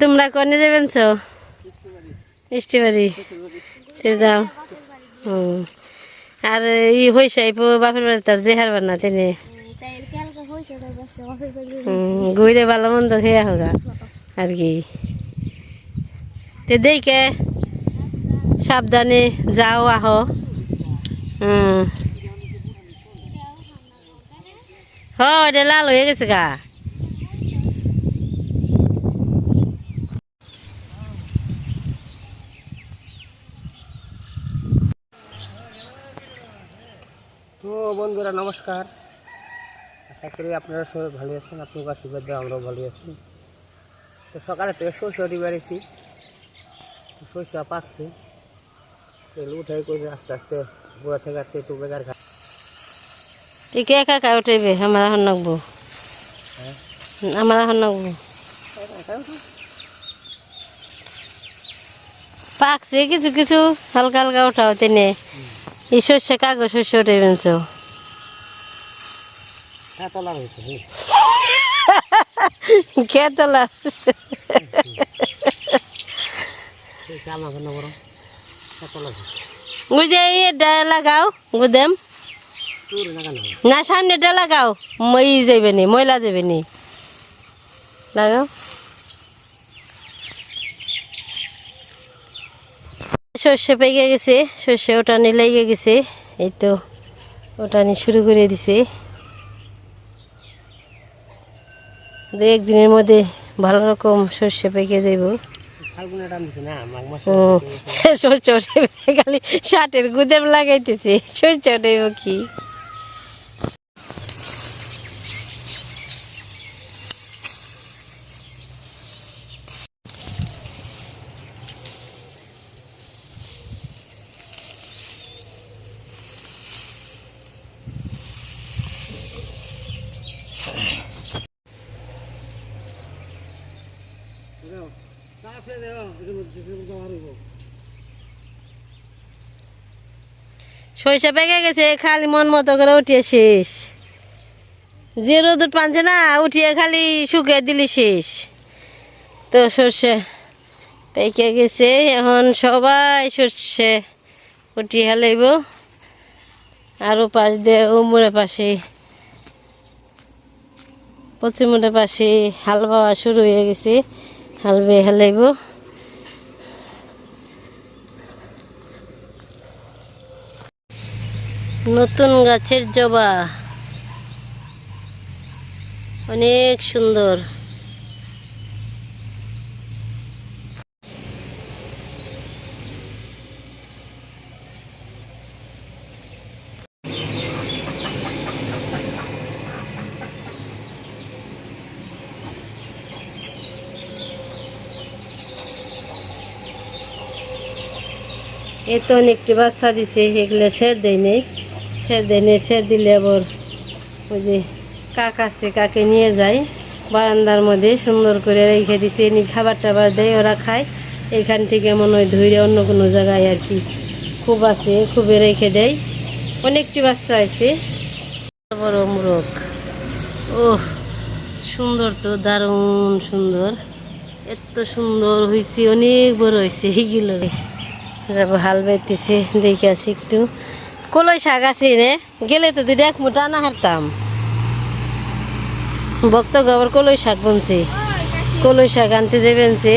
তোমরা কনে যাবেন তো মিষ্টিবাড়ি তে যাও। আর ই হয়েছে বাপের বাড়ি তার তেনে ওটা বাস অফিস বাড়ি ঘুরে ভালো মন্দ খেয়ে হোগা। আর কি। তে দেখে সাবধানে যাও, আহো। হ, এটা লাল হয়ে গেছে গা। তো বন্ধুরা নমস্কার। আশা করি আপনারা সবাই ভালো আছেন আপনার আশীর্বাদ আমরাও ভালো আছি। তো সকালে থেকে শস্য বেড়েছি তো শস্য পাকছে। তেল উঠাই করে আস্তে আস্তে গোয়া থেকে আসছে একটু বেকার খা তুই কে একা একা উঠেবে আমার এখন নাকবো। আমার এখন নাকবো। পাকছে কিছু কিছু হালকা হালকা উঠাও তেনে। এই শস্য কাগজ শস্য উঠে বেঞ্চো হ্যাঁ তোলা রয়েছে হুম। কে তোলা এই চাল না কেন বরং হ্যাঁ তোলা রয়েছে এটা লাগাও গুদেম না সামনেটা লাগাও মই যাবে নি ময়লা যাবে নি। লাগাও। সর্ষে পেকে গেছে, সর্ষে ওটানি লেগে গেছে, এই তো ওটানি শুরু করে দিছে। দু একদিনের মধ্যে ভালো রকম সর্ষে পেকে যাইব। সর্ষে খালি শার্টের গুদেম লাগাইতেছে, সর্ষে ওটাইব কি? সরিষা পেকে গেছে, খালি মন মতো করে উঠিয়ে শেষ। যে রোদুর পানছে না, উঠিয়ে খালি শুকিয়ে দিলি শেষ। তো সর্ষে পেকে গেছে, এখন সবাই সর্ষে উঠিয়ে হেলাইব। আরও পাশ দিয়ে উমরে পাশে পশ্চিমুরের পাশে হাল বাওয়া শুরু হয়ে গেছে। হাল বেয়ে হেলাইব। নতুন গাছের জবা। অনেক সুন্দর। এ তো অনেকটি বাচ্চা দিছে, এগুলো সের দেয় নেই। সের দেয় নেই সের দিলে আবার ওই যে কাক আছে, কাকে নিয়ে যায়, বারান্দার মধ্যে সুন্দর করে রেখে দিছে। এমনি খাবার টাবার দেয়, ওরা খায়। এখান থেকে মনে হয় ধুইরে অন্য কোনো জায়গায় আর কি খুব আছে, খুবই রেখে দেয়। অনেকটি বাচ্চা আছে। বড় মুরগ। ও সুন্দর তো, দারুণ সুন্দর। এত সুন্দর হয়েছে অনেক বড় হয়েছে এইগুলো। হাল বেতেছে, দেখে আসি একটু। কলই শাক আছে রে, গেলে তো দিদি এক মুঠা না হারতাম। ভক্ত গবর কলই শাক বনছে। কলই শাক আনতে যে বেনছে।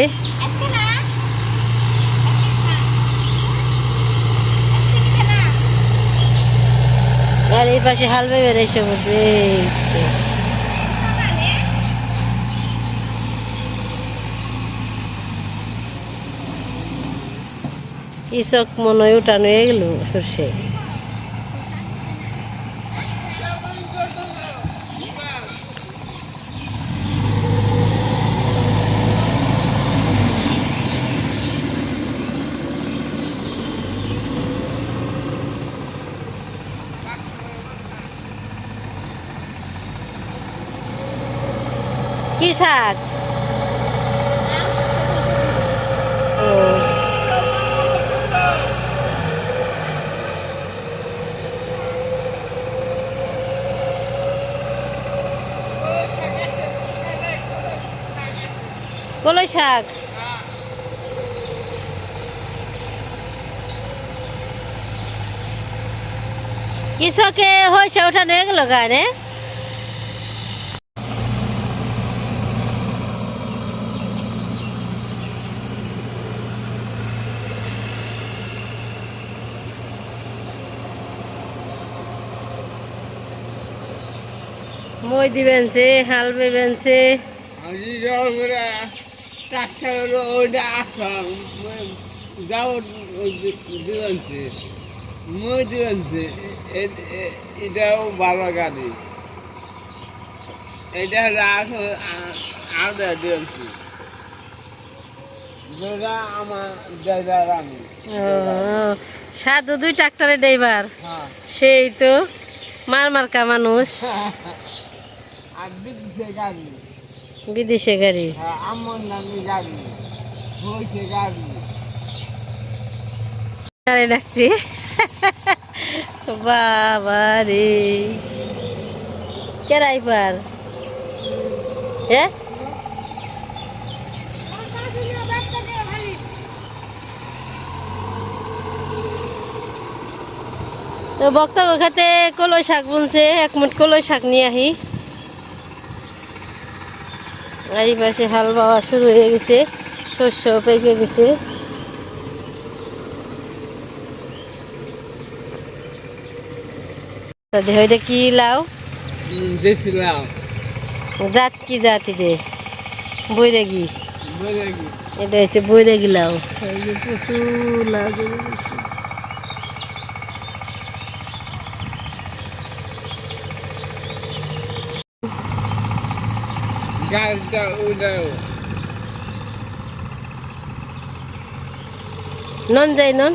আর এই পাশে হাল বেবে বলছে ইসক মনে হয় উঠানো গেল সর্ষে। কি শাক ও কলই শাক। কৃষকে হয়েছে ওঠানো হয়ে গেল গানে মই দিবেন হাল বেবেন ট্রাক্টর হলো ওইটা আসাম যাও দিবেনছে মই দিবেনছে এটাও ভালো গাড়ি। এটা হলো আলাদা আমি সাধু দুই ট্রাক্টরের ড্রাইভার। হ্যাঁ। সেই তো মার মার্কা মানুষ। আর বিদ্যুৎ গাড়ি। বিদেশে গাড়ি। হ্যাঁ আমার নামে গাড়ি। হয়েছে গাড়ি। গাড়ি ডাকছি। বাবা রে। কে ড্রাইভার? হ্যাঁ তো বক্তব্য খাতে কলই শাক বুনছে এক মুঠ কলই শাক নিয়ে আহি। আর এই পাশে হাল বাওয়া শুরু হয়ে গেছে শস্য পেকে গেছে। কি লাও দেখছিলাম জাত কি জাত রে বৈরাগী। এটা হচ্ছে বৈরাগী লাউ। প্রচুর লাউ গেছে। নন যাই নন।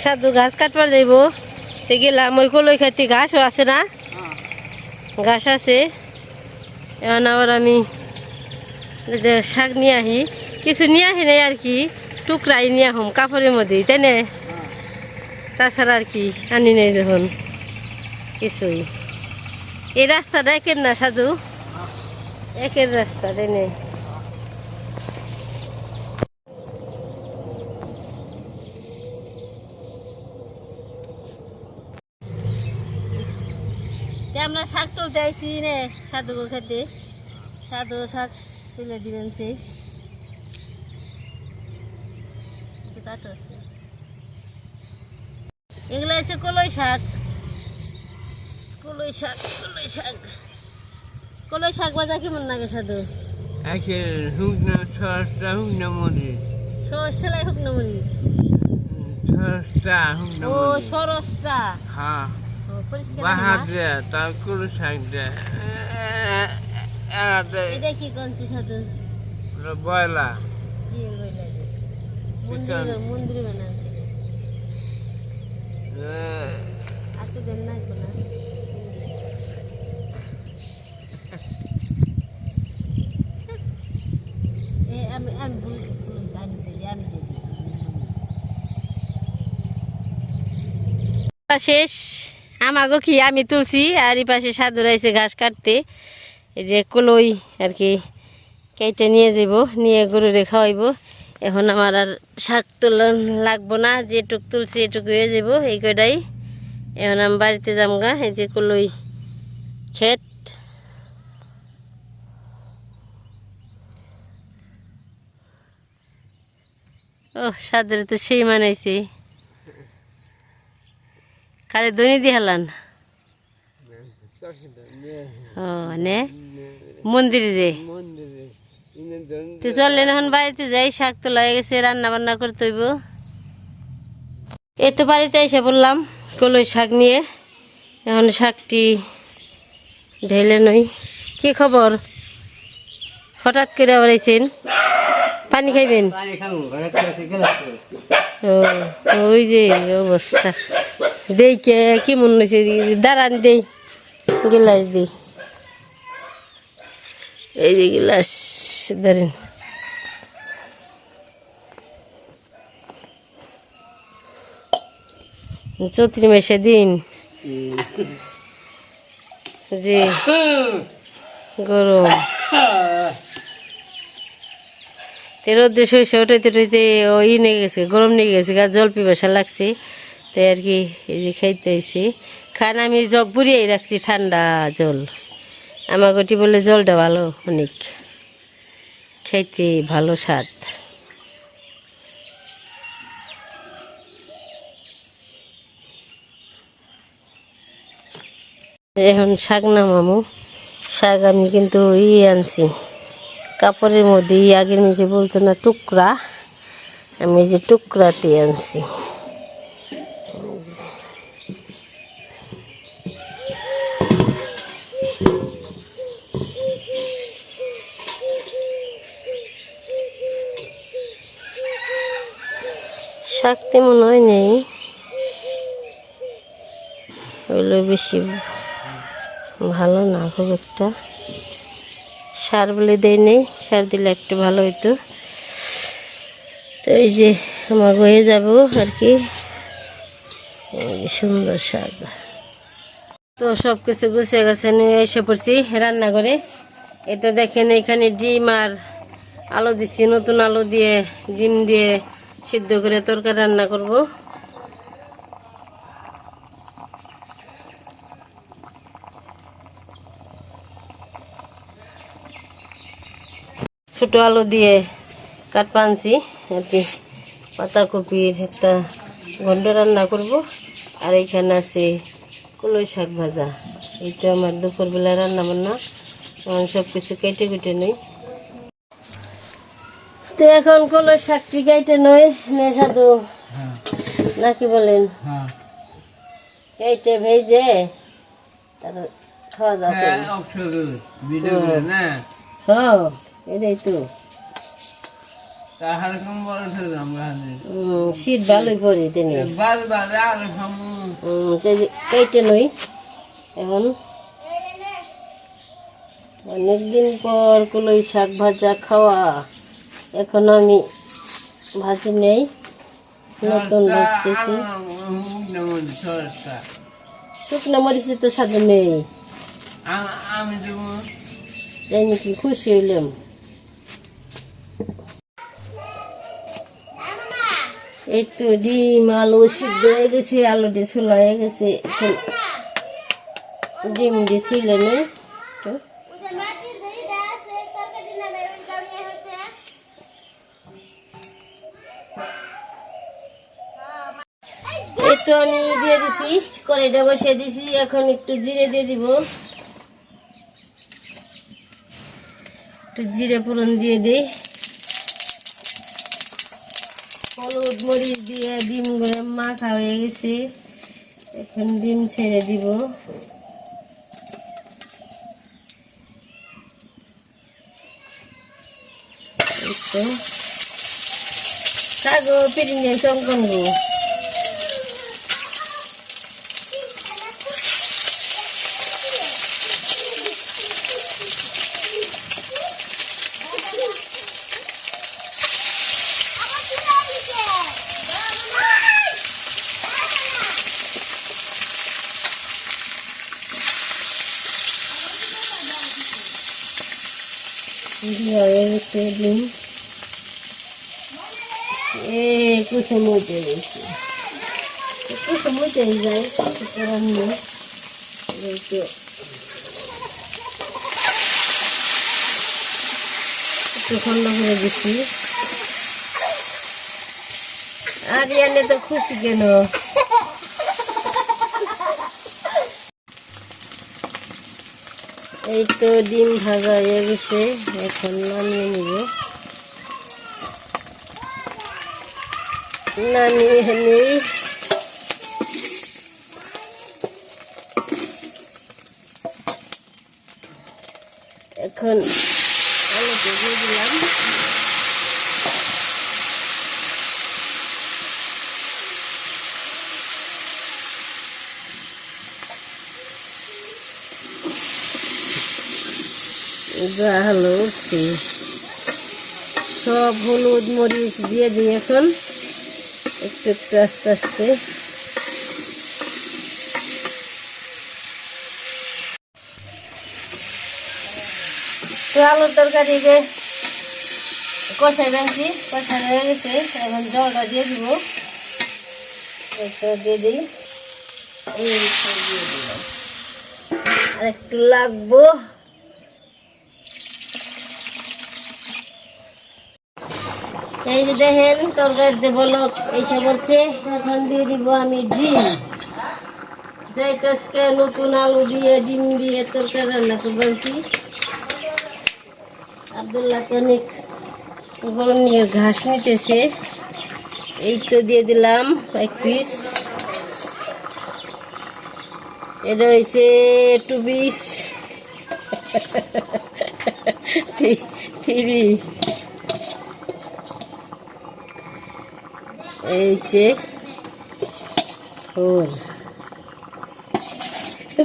সাধু ঘাস কাটবার যাইব। তে গেলাম ওই কলই খাইতে আছে না? ঘাস আছে। এখন আবার আমি শাক নিয়ে আহি কিছু নিয়ে আহি নাই আর কি টুকরাই নিয়ে আহম কাপড়ের মধ্যেই তাই না? তাছাড়া আর কি আনি নাই যখন কিছুই। এই রাস্তাটা একের না, সাধু? একের রাস্তা তে আমরা শাক তুলতে আইসি নে সাধু খেতে। সাধু শাক তুলে দিবেন সে। এগুলো আছে কলই শাক। কলই শাক কলই শাক কলই শাক বাজা কেমন লাগে সাধু একে শুকনো সসটা শুকনো মরিচ সরস ঠেলাই হোক না মরিচ সসটা শুকনো ও সরসটা হ্যাঁ আছে তার শাক দেয়া এটা কি কনছি সাধু বয়লা কি? মন্দিরে মন্দিরে বানাচ্ছে আজকে দেন না কোনো এ শেষ। আমাগো কি, আমি তুলছি, আর এই পাশে সাধু রাইছে ঘাস কাটতে। এই যে কলই আর কি, কেটে নিয়ে যাব নিয়ে গরুরে খাওয়াইব। এখন আমার আর শাক তোলা লাগবো না, যেটুক তুলছি এটুকু হয়ে যাব এই কটাই এখন আমি বাড়িতে যামগা, এই যে কলই ক্ষেত। ও সাদের তো সেই মানাইছে। খালি দনি দিয়ে হেলান? ও নে। মন্দিরে যে। তো চললেন এখন বাড়িতে যাই, শাক তোলা হয়ে গেছে রান্না বান্না করতে হইব। এই তো বাড়িতে এসে বললাম কলই শাক নিয়ে। এখন শাকটি ঢেলে নই। কি খবর? হঠাৎ করে আবার পানি খাইবেন? ও ওই যে অবস্থা। দেই কে কি মন হয়েছে দাঁড়ান দেই গিলাস দেই। এই যে গিলাস ধরেন চৌত্রি মাসে দিন। যে গরম। তো রোদ্রে সরিষা উঠাইতে উঠাইতে ও ই নিয়ে গেছে, গরম নিয়ে গেছে, গা জল পিপাসা লাগছে। তাই আর কি এই যে খাইতে হয়েছে খান আমি জগ বুড়িয়ে রাখছি ঠান্ডা জল। আমার গটি বলে জলটা ভালো, অনেক। খাইতে ভালো স্বাদ। এখন শাক না মামু শাক আমি কিন্তু ই আনছি। কাপড়ের মধ্যে আগের মেঝে বলতো না, টুকরা। আমি যে টুকরাতে আনছি। শাক তেমন হয় নেই। ওগুলো বেশি ভালো না খুব একটা। সার বলে দেয় নেই, সার দিলে একটু ভালো হইতো। তো এই যে আমার হয়ে যাব আর কি। সুন্দর শাক তো সব কিছু গুছিয়ে গেছে নিয়ে এসে পড়ছি রান্না করে এই তো দেখেন এখানে ডিম আর আলু দিচ্ছি নতুন আলু দিয়ে ডিম দিয়ে সিদ্ধ করে তরকারি রান্না করব। ছোট আলু দিয়ে কাঠ পানছি আর কি পাতাকপির একটা ঘন্ট রান্না করব। আর এইখানে আছে কলই শাক ভাজা। এইটা আমার দুপুরবেলা রান্না বান্না এখন সব কিছু কেটে কেটে নই। তো এখন কলই শাকটি কেটে নই নে সাধু। নাকি বলেন? কেটে ভেজে তারপর খাওয়া দাওয়া হ্যাঁ। এটাই তো। শীত ভালোই পড়ে তেনে কেটে নই। এখন অনেকদিন পর কলই শাক ভাজা খাওয়া। এখন আমি ভাজি নেই। নতুন ভাজতেছি। শুকনো মরিচে তো স্বাদ নেই। আমি খুশি হইলাম। তো ডিম, আলু সিদ্ধ হয়ে গেছে, আলু দিয়ে ছোলা হয়ে গেছে। এখন ডিম দিয়ে ছিলে না তো আমি দিয়ে দিছি, কড়াইটা বসিয়ে দিছি, এখন একটু জিরে দিয়ে দিব। একটু জিরে ফোড়ন দিয়ে দিই। মরিচ দিয়ে ডিমগুলো মাখা হয়ে গেছে। এখন ডিম ছেড়ে দিব। এই তো। সাগো পিরিঞ্জে চঙ্কন গো। গেছে ডিম এ কুসুম উঠে গেছে। কুসুম উঠে যায় তো একটু ঠান্ডা করে দিচ্ছি। আর ইয়ানে তো খুশি কেন? এই তো ডিম ভাজা হয়ে গেছে, এখন নামিয়ে নিব। নামিয়ে নিই। এখন আলুতে দিয়ে দিলাম। যা হলো উঠছি। সব হলুদ মরিচ দিয়ে দিই এখন। একটু একটু আস্তে আস্তে। তো আলুর তরকারি যে কষাই বানছি কষাই হয়ে গেছে। এখন জলটা দিয়ে দিব। দিয়ে দিই। এই দিয়ে দিলাম। আর একটু লাগবো। এই যে দেখেন তরকারিতে বলো এইসব করছে এখন দিয়ে দিব আমি ডিম। যেটা আজকে নতুন আলু দিয়ে, ডিম দিয়ে তরকারি রান্না করবানছি আবদুল্লাহ তো অনেক গরম নিয়ে ঘাস নিতেছে। এই তো দিয়ে দিলাম এক পিস এটা হয়েছে টু পিস থ্রি এই যে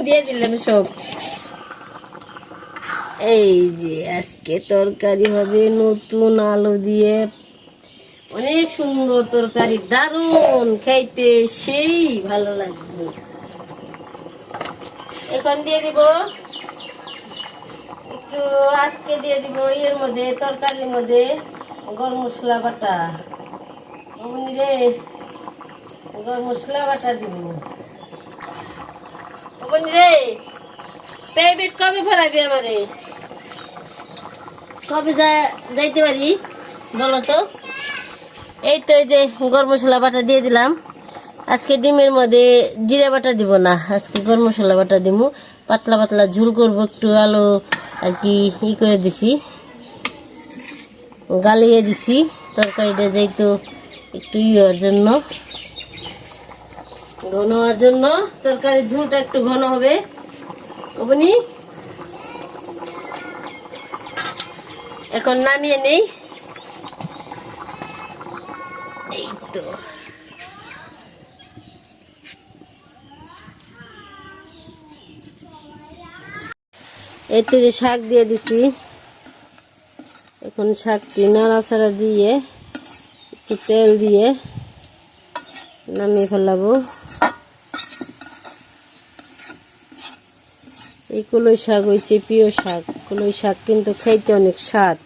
দিয়ে দিলাম সব। এই যে আজকে তরকারি হবে নতুন আলু দিয়ে। অনেক সুন্দর তরকারি, দারুণ। খাইতে সেই ভালো লাগবে। এখন দিয়ে দিব। একটু আজকে দিয়ে দিব এর মধ্যে, তরকারির মধ্যে গরম মশলা বাটা। কবে যাইতে পারি বলো তো? এই তো এই যে গরম মশলা বাটা দিয়ে দিলাম। আজকে ডিমের মধ্যে জিরে বাটা দিব না, আজকে গরম মশলা বাটা দিব পাতলা পাতলা ঝুল করব, একটু আলু আর কি ই করে দিছি। গালিয়ে দিছি, তরকারিটা যেহেতু একটু ই হওয়ার জন্য। ঘন হওয়ার জন্য তরকারির ঝুলটা একটু ঘন হবে। বুনি এখন নামিয়ে নেই। এই তো। এই যে শাক দিয়ে দিছি। এখন শাকটি নাড়াচাড়া দিয়ে একটু তেল দিয়ে নামিয়ে ফেলাবো। এই কলই শাক হয়েছে প্রিয় শাক, কলই শাক কিন্তু খাইতে অনেক স্বাদ।